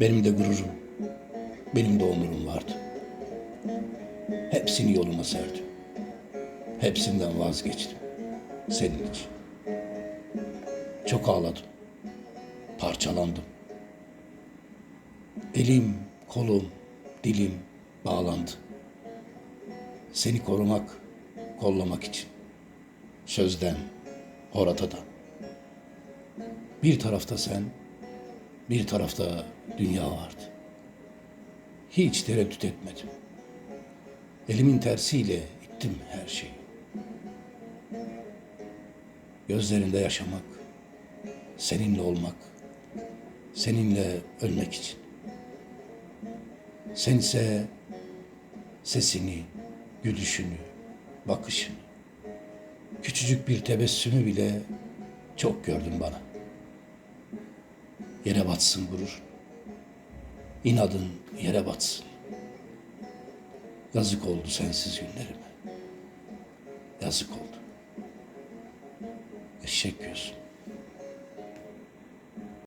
Benim de gururum, benim de onurum vardı. Hepsini yoluma serdim. Hepsinden vazgeçtim. Senin için. Çok ağladım. Parçalandım. Elim, kolum, dilim bağlandı. Seni korumak, kollamak için. Sözden, oratadan. Bir tarafta sen, bir tarafta dünya vardı. Hiç tereddüt etmedim. Elimin tersiyle ittim her şeyi. Gözlerinde yaşamak, seninle olmak, seninle ölmek için. Sen ise sesini, gülüşünü, bakışını, küçücük bir tebessümü bile çok gördüm bana. Yere batsın gurur. İnadın yere batsın. Yazık oldu sensiz günlerime. Yazık oldu. Eşek gözüm.